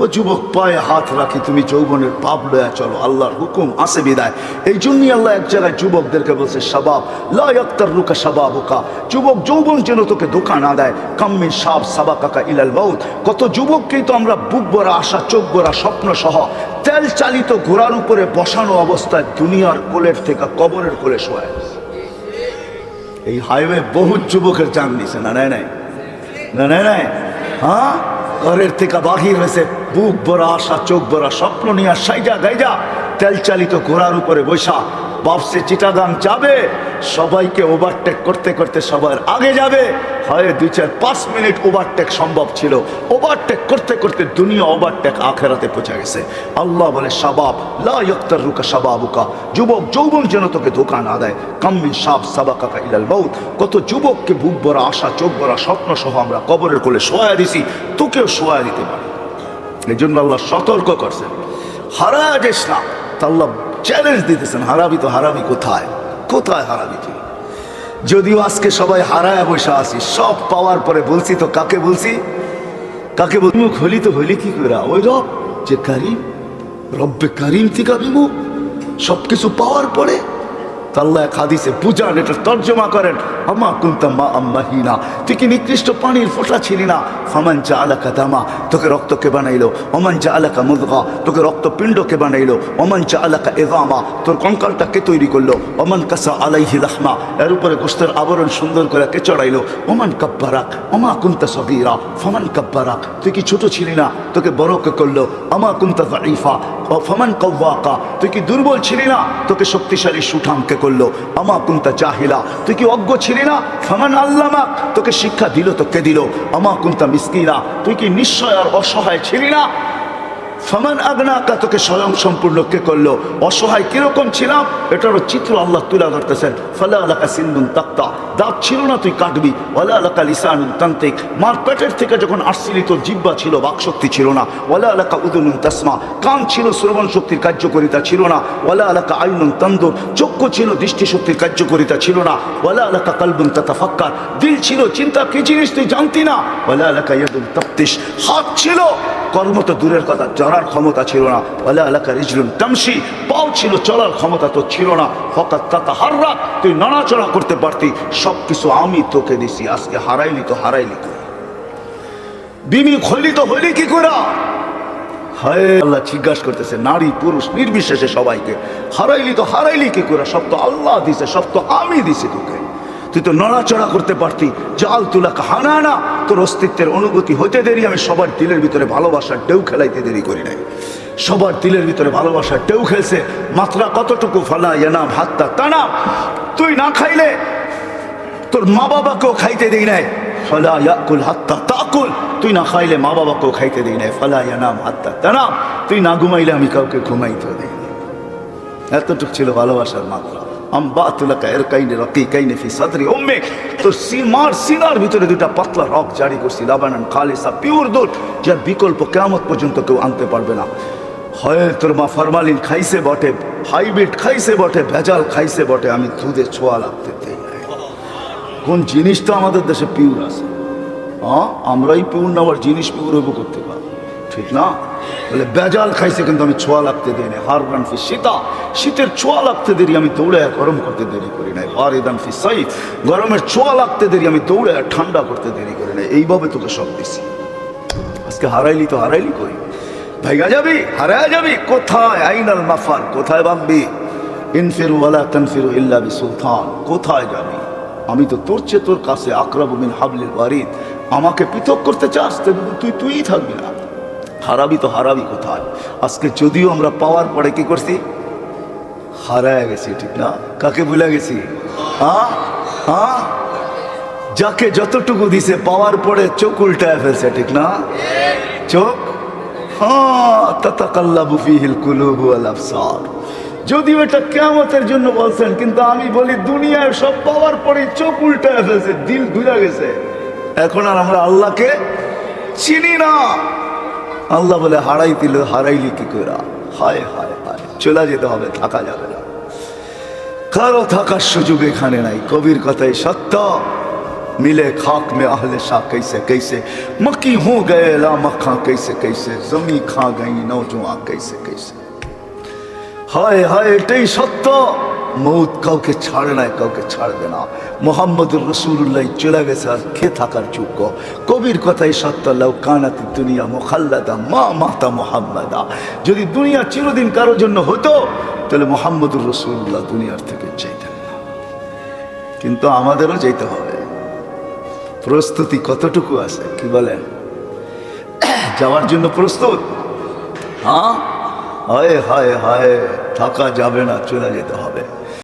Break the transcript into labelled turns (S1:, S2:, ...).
S1: ও যুবক, পায়ে হাত রাখি, তুমি যৌবনের পাপ লয়া চলো, আল্লাহর হুকুম আসে বিদায়। এই জন্যই আল্লাহ এক জায়গায় যুবকদেরকে বলছে সাবাব লাক্তার রুকা সাবাবুকা যুবক যৌবন যেন তোকে ধোকা না দেয়। কাম্মি সাব সাবা কাকা ইলাল বাউদ কত যুবককেই তো আমরা বুক ভরা আশা, চোখ ভরা স্বপ্ন সহ তেল চালিত ঘোড়ার উপরে বসানো অবস্থায় দুনিয়ার কোলের থেকে কবরের কোলে শোয়ায়। এই হাইওয়ে বহু যুবকের জান দিছে, না নাই নাই? না নাই নাই? হ্যাঁ? ঘরের থেকে বাহির হয়েছে, বুক ভরা আশা, চোখ ভরা স্বপ্ন নিয়ে সাইজা গাইজা তেল চালিত ঘোড়ার উপরে বৈশা। বাপসে চিটাগাং যাবে, সবাইকে ওভারটেক করতে করতে সবার আগে যাবে। হয় দুই চার পাঁচ মিনিট ওভারটেক সম্ভব ছিল। ওভারটেক করতে করতে দুনিয়া ওভারটেক আখেরাতে পৌঁছে গেছে। আল্লাহ বলে সাবাব লা ইয়ক্তার রুকা সাবাবুকা যুবক যৌবন যেন তোকে ধোকা না দেয়। সাব সাবা কাকা ইলাল বাউত কত যুবককে বুক ভরা আশা, চোখ ভরা স্বপ্ন সহ আমরা কবরের কোলে শোয়া দিছি, তোকেও শোয়া দিতে পারি। এই জন্য আল্লাহ সতর্ক করছেন। হারা যাস না আল্লাহ চ্যালেঞ্জ দিতেছেন হারাবি তো হারাবি কোথায়? কোথায় হারাবি তুই? যদিও আজকে সবাই হারায় বসে আসি সব পাওয়ার পরে বলছি তো কাকে বলছি? কাকে বল হলি তো হলি কি করে ওই রব যে কারিম, রব্বে কারিম থেকে বিমুখ সব কিছু পাওয়ার পরে তা খাদিসে এক হাদিসে বুঝান এটা তর্জমা করেন। আমা কুন্তা মা আম্মাহিনা, তুই কি নিকৃষ্ট পানির ফোঁটা ছিলি না? চা আলাকা দামা, তোকে রক্তকে বানাইলো। অমান চা আলাকা মুদগা, তোকে রক্তপিণ্ডকে বানাইলো। অমান চা আলাকা তোর কঙ্কালটাকে তৈরি করল? অমান কাসা আলাইহি লাহমা, এর উপরে গোস্তের আবরণ সুন্দর করে কে চড়াইলো? অমান কাব্বারাক অমা কুন্তা সগীরা, ফমান কাব্বারাক, তুই কি ছোট ছিলি না? তোকে বড়কে করল? আমা কুন্তা দাইফা ও ফমান কব্বাকা তুই কি দুর্বল ছিলি না? তোকে শক্তিশালী সুঠামকে করল। আমা কুন্তা জাহিলা, তুই কি অজ্ঞ ছিলি না? ফমান আল্লামা, তোকে শিক্ষা দিল, তোকে দিল। আমা কুন্তা মিসকিনা, তুই কি নিশ্চয় আর অসহায় ছিলি না? ফমান আগনাকা তোকে স্বয়ং সম্পূর্ণ কে করল? অসহায় কীরকম ছিলাম? এটারও চিত্র আল্লাহ তুলে ধরতেছেন। ফলে আলাকা সিন্দুন তাক্তা। দাঁত ছিল না তুই কাটবি। ওলা আলাকা লিসানুন তান্ত্রিক মার পেটের থেকে যখন আসছিলি তোর জিব্বা ছিল, বাকশক্তি ছিল না। ওলা আলাকা উদুনুন তাসমা। কান ছিল শ্রবণ শক্তির কার্যকরিতা ছিল না। ওলা আলাকা আইনুন তন্দুর। চক্ষু ছিল দৃষ্টিশক্তির কার্যকরিতা ছিল না। ওলা আলাকা কালবুন তাতাফাক্কার। দিল ছিল চিন্তা, কি জিনিস তুই জানতি না? ওলা আলাকা ইয়াদুন তাপ্তিস হাত ছিল, কর্ম তো দূরের কথা। চড়ার ক্ষমতা ছিল না। ওলা আলাকা রিজলুন তামসি পাও ছিল, চলার ক্ষমতা তো ছিল না। হকাত তাতা হার রাত তুই নড়াচড়া করতে পারতি। সব কিছু আমি তোকে দিছি, আজকে হারাইলি তো হারাইলি তো বিমি হইলি তো হইলি কি করে? আল্লাহ, জিজ্ঞাসা করতেছে, নারী, পুরুষ, নির্বিশেষে সবাইকে। হারাইলি তো হারাইলি কি করে? সব তো আল্লাহ দিছে, সব তো আমি দিছি তোকে। তুই তো নড়াচড়া করতে পারতি। জাল তুলা হানা না তোর অস্তিত্বের অনুভূতি হইতে দেরি। আমি সবার দিলের ভিতরে ভালোবাসার ঢেউ খেলাইতে দেরি করি নাই। সবার দিলের ভিতরে ভালোবাসার ঢেউ খেলছে। মাত্রা কতটুকু? ফালা এনাম হাত্তা টানা তুই না খাইলে তোর মা বাবাকেও খাইতে দেই নাই। ফলা ইয়াকুল হাত্তা তাকুল। তুই না খাইলে মা বাবাকেও খাইতে দেই নাই। ফলা ইয়ানাম হাত্তা তানাম তুই না ঘুমাইলে আমি কাউকে ঘুমাইতে দেই। এতটুক ছিল ভালোবাসার মাত্রা। সিনার ভিতরে দুটা পাতলা জারি পিওর দুধ যার বিকল্প পর্যন্ত আনতে পারবে না। হয় তোর মা বটে বটে, ভেজাল বটে, আমি দুধে ছোঁয়া লাগতে দেই কোন জিনিসটা আমাদের দেশে পিউর আছে। হ্যাঁ আমরাই পিওর না, আবার জিনিস পিওর হইব করতে পারব ঠিক না? বলে বেজাল খাইছে কিন্তু আমি ছোঁয়া লাগতে দিই না হার শীতা শীতের ছোঁয়া লাগতে দেরি, আমি দৌড়ে গরম করতে দেরি করি নাই। আর এদান ফি সাইফ, গরমের ছোঁয়া লাগতে দেরি, আমি দৌড়ে ঠান্ডা করতে দেরি করি নাই। এইভাবে তোকে সব দিছি। আজকে হারাইলি তো হারাইলি করি ভাইগা যাবি? হারায় যাবি? কোথায়? আইনাল মাফার কোথায় ভাববি ইনফিরু ওয়ালা তানফিরু ইল্লা সুলতান কোথায় যাবি? আমি তো তোর চেয়ে তোর কাছে আকরাবু মিন হাবলিল ওয়ারিদ আমাকে পৃথক করতে চাস তুই, তুইই থাকবি না। হারাবি তো হারাবি কোথায়? আজকে যদিও আমরা পাওয়ার পরে কি করছি? হারায় গেছি, ঠিক না? কাকে ভুলে গেছি? যাকে যতটুকু দিছে, পাওয়ার পরে চোখ উল্টায় ফেলছে, ঠিক না? চোখ? যদিও এটা কেয়ামতের জন্য বলছেন, কিন্তু আমি বলি দুনিয়ার সব পাওয়ার পরে চোখ উল্টায় ফেলছে, দিল ঘুরে গেছে। এখন আর আমরা আল্লাহকে চিনি না। আল্লাহ বলে, হারাই দিল, হারাইলি কি করে হায় হায় হায়, চলে যেতে হবে, থাকা যাবে কারো থাকার সুযোগ এখানে নাই কবির কথাই সত্য मिले खाक में अहले शाह कैसे कैसे मक्की हो गए ला मक्खा कैसे कैसे जमी खा गई नौजवान कैसे कैसे হায় হায় এটাই সত্য মৌত কাউকে ছাড়ে নাই, কাউকে ছাড়বে না। মোহাম্মদুর রসুল্লাহ চলে গেছে আর খেয়ে থাকার যোগ্য? কবির কথাই সত্য, লাউ কানাতি দুনিয়া মোখাল্লাদা মা মাতা মোহাম্মদা। যদি দুনিয়া চিরদিন কারোর জন্য হতো, তাহলে মোহাম্মদুর রসুল্লাহ দুনিয়ার থেকে চাইতেন না। কিন্তু আমাদেরও যেতে হবে। প্রস্তুতি কতটুকু আছে, কি বলেন? যাওয়ার জন্য প্রস্তুত? হ্যাঁ? হায় হায় হায়, থাকা যাবে না, চলে যেতে হবে।